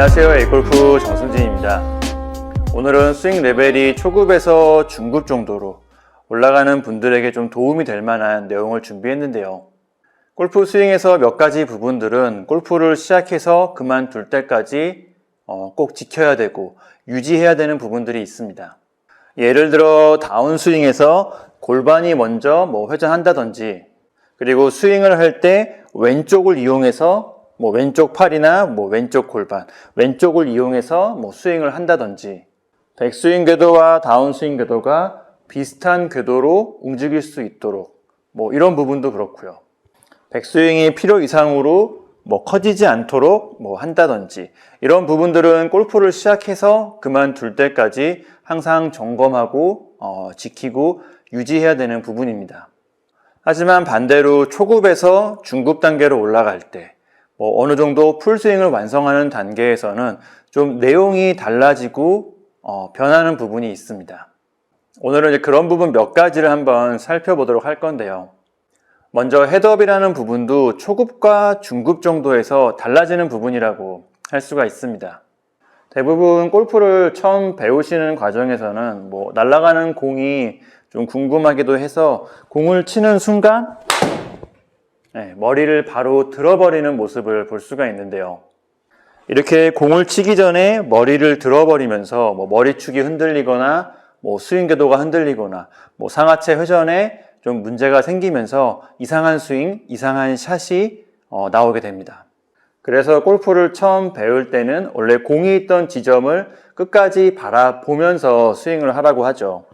안녕하세요. 에이골프 정승진입니다. 오늘은 스윙 레벨이 초급에서 중급 정도로 올라가는 분들에게 좀 도움이 될 만한 내용을 준비했는데요. 골프 스윙에서 몇 가지 부분들은 골프를 시작해서 그만둘 때까지 어, 꼭 지켜야 되고 유지해야 되는 부분들이 있습니다. 예를 들어 다운스윙에서 골반이 먼저 뭐 회전한다든지 그리고 스윙을 할 때 왼쪽을 이용해서 뭐 왼쪽 팔이나 뭐 왼쪽 골반, 왼쪽을 이용해서 뭐 스윙을 한다든지 백스윙 궤도와 다운스윙 궤도가 비슷한 궤도로 움직일 수 있도록 뭐 이런 부분도 그렇고요. 백스윙이 필요 이상으로 뭐 커지지 않도록 뭐 한다든지 이런 부분들은 골프를 시작해서 그만둘 때까지 항상 점검하고 어, 지키고 유지해야 되는 부분입니다. 하지만 반대로 초급에서 중급 단계로 올라갈 때, 뭐 어느 정도 풀스윙을 완성하는 단계에서는 좀 내용이 달라지고 어, 변하는 부분이 있습니다. 오늘은 이제 그런 부분 몇 가지를 한번 살펴보도록 할 건데요. 먼저 헤드업이라는 부분도 초급과 중급 정도에서 달라지는 부분이라고 할 수가 있습니다. 대부분 골프를 처음 배우시는 과정에서는 뭐 날아가는 공이 좀 궁금하기도 해서 공을 치는 순간 네, 머리를 바로 들어버리는 모습을 볼 수가 있는데요. 이렇게 공을 치기 전에 머리를 들어버리면서 뭐 머리축이 흔들리거나 뭐 스윙 궤도가 흔들리거나 뭐 상하체 회전에 좀 문제가 생기면서 이상한 스윙, 이상한 샷이 어, 나오게 됩니다. 그래서 골프를 처음 배울 때는 원래 공이 있던 지점을 끝까지 바라보면서 스윙을 하라고 하죠.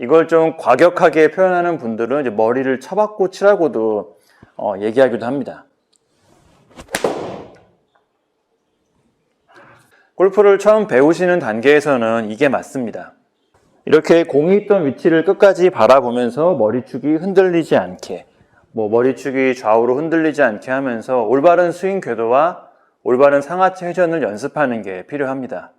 이걸 좀 과격하게 표현하는 분들은 이제 머리를 쳐박고 치라고도 어, 얘기하기도 합니다. 골프를 처음 배우시는 단계에서는 이게 맞습니다. 이렇게 공이 있던 위치를 끝까지 바라보면서 머리축이 흔들리지 않게, 뭐 머리축이 좌우로 흔들리지 않게 하면서 올바른 스윙 궤도와 올바른 상하체 회전을 연습하는 게 필요합니다.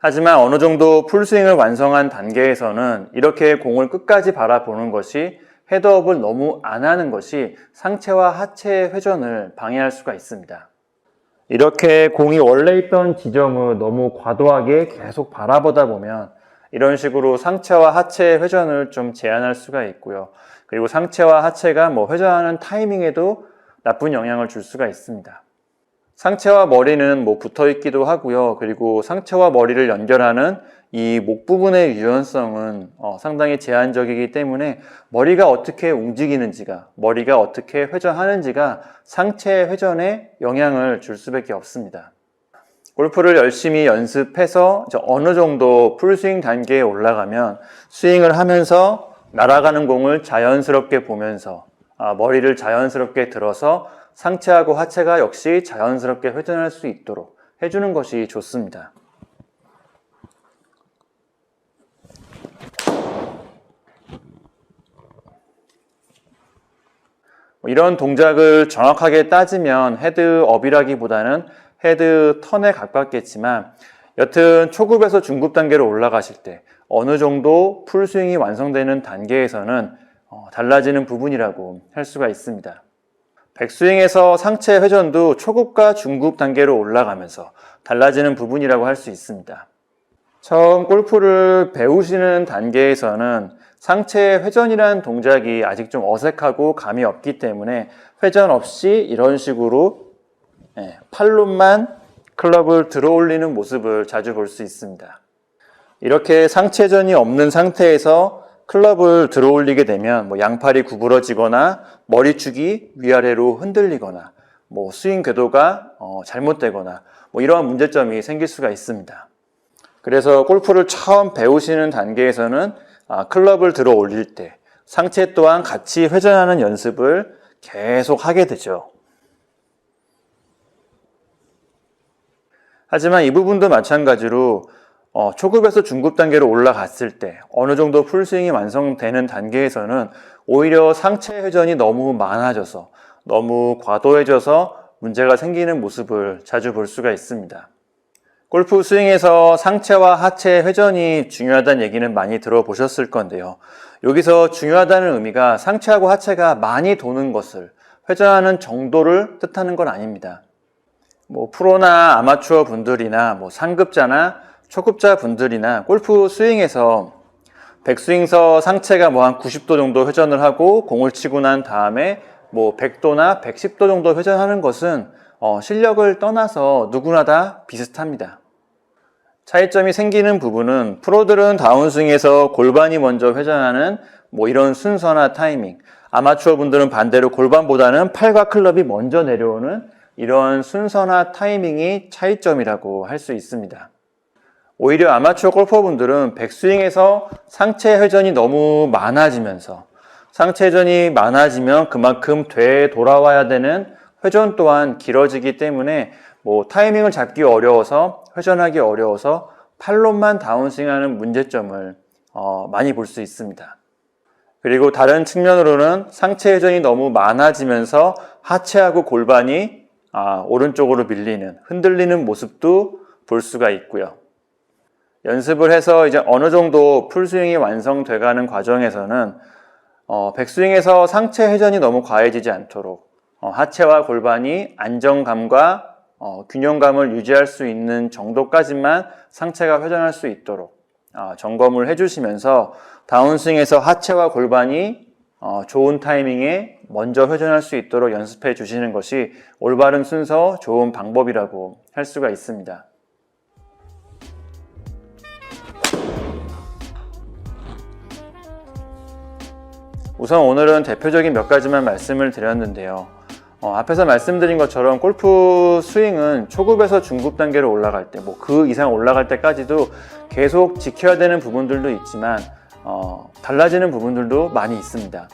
하지만 어느 정도 풀스윙을 완성한 단계에서는 이렇게 공을 끝까지 바라보는 것이 헤드업을 너무 안 하는 것이 상체와 하체의 회전을 방해할 수가 있습니다. 이렇게 공이 원래 있던 지점을 너무 과도하게 계속 바라보다 보면 이런 식으로 상체와 하체의 회전을 좀 제한할 수가 있고요. 그리고 상체와 하체가 뭐 회전하는 타이밍에도 나쁜 영향을 줄 수가 있습니다. 상체와 머리는 뭐 붙어 있기도 하고요. 그리고 상체와 머리를 연결하는 이 목 부분의 유연성은 어, 상당히 제한적이기 때문에 머리가 어떻게 움직이는지가, 머리가 어떻게 회전하는지가 상체의 회전에 영향을 줄 수밖에 없습니다. 골프를 열심히 연습해서 어느 정도 풀스윙 단계에 올라가면 스윙을 하면서 날아가는 공을 자연스럽게 보면서 아, 머리를 자연스럽게 들어서 상체하고 하체가 역시 자연스럽게 회전할 수 있도록 해주는 것이 좋습니다. 뭐 이런 동작을 정확하게 따지면 헤드업이라기보다는 헤드 턴에 가깝겠지만 여튼 초급에서 중급 단계로 올라가실 때 어느 정도 풀스윙이 완성되는 단계에서는 어, 달라지는 부분이라고 할 수가 있습니다. 백스윙에서 상체 회전도 초급과 중급 단계로 올라가면서 달라지는 부분이라고 할 수 있습니다. 처음 골프를 배우시는 단계에서는 상체 회전이라는 동작이 아직 좀 어색하고 감이 없기 때문에 회전 없이 이런 식으로 예, 팔로만 클럽을 들어 올리는 모습을 자주 볼 수 있습니다. 이렇게 상체전이 없는 상태에서 클럽을 들어 올리게 되면 뭐 양팔이 구부러지거나 머리축이 위아래로 흔들리거나 뭐 스윙 궤도가 어, 잘못되거나 뭐 이러한 문제점이 생길 수가 있습니다. 그래서 골프를 처음 배우시는 단계에서는 아, 클럽을 들어 올릴 때 상체 또한 같이 회전하는 연습을 계속 하게 되죠. 하지만 이 부분도 마찬가지로 어, 초급에서 중급 단계로 올라갔을 때 어느 정도 풀스윙이 완성되는 단계에서는 오히려 상체 회전이 너무 많아져서 너무 과도해져서 문제가 생기는 모습을 자주 볼 수가 있습니다. 골프 스윙에서 상체와 하체 회전이 중요하다는 얘기는 많이 들어보셨을 건데요. 여기서 중요하다는 의미가 상체하고 하체가 많이 도는 것을 회전하는 정도를 뜻하는 건 아닙니다. 뭐 프로나 아마추어 분들이나 뭐 상급자나 초급자 분들이나 골프 스윙에서 백스윙서 상체가 뭐 한 90도 정도 회전을 하고 공을 치고 난 다음에 뭐 100도나 110도 정도 회전하는 것은 어, 실력을 떠나서 누구나 다 비슷합니다. 차이점이 생기는 부분은 프로들은 다운스윙에서 골반이 먼저 회전하는 뭐 이런 순서나 타이밍, 아마추어 분들은 반대로 골반보다는 팔과 클럽이 먼저 내려오는 이런 순서나 타이밍이 차이점이라고 할 수 있습니다. 오히려 아마추어 골퍼분들은 백스윙에서 상체 회전이 너무 많아지면서 상체 회전이 많아지면 그만큼 되에 돌아와야 되는 회전 또한 길어지기 때문에 뭐 타이밍을 잡기 어려워서 회전하기 어려워서 팔로만 다운스윙하는 문제점을 어, 많이 볼 수 있습니다. 그리고 다른 측면으로는 상체 회전이 너무 많아지면서 하체하고 골반이 아, 오른쪽으로 밀리는 흔들리는 모습도 볼 수가 있고요. 연습을 해서 이제 어느 정도 풀스윙이 완성돼가는 과정에서는 어, 백스윙에서 상체 회전이 너무 과해지지 않도록 어, 하체와 골반이 안정감과 어, 균형감을 유지할 수 있는 정도까지만 상체가 회전할 수 있도록 어, 점검을 해주시면서 다운스윙에서 하체와 골반이 어, 좋은 타이밍에 먼저 회전할 수 있도록 연습해 주시는 것이 올바른 순서 좋은 방법이라고 할 수가 있습니다. 우선 오늘은 대표적인 몇 가지만 말씀을 드렸는데요. 어, 앞에서 말씀드린 것처럼 골프 스윙은 초급에서 중급 단계로 올라갈 때, 뭐 그 이상 올라갈 때까지도 계속 지켜야 되는 부분들도 있지만, 어, 달라지는 부분들도 많이 있습니다.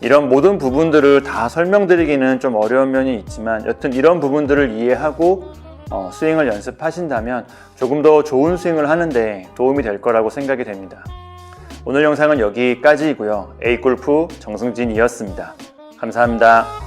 이런 모든 부분들을 다 설명드리기는 좀 어려운 면이 있지만, 여튼 이런 부분들을 이해하고 어, 스윙을 연습하신다면 조금 더 좋은 스윙을 하는데 도움이 될 거라고 생각이 됩니다. 오늘 영상은 여기까지이고요. A골프 정승진이었습니다. 감사합니다.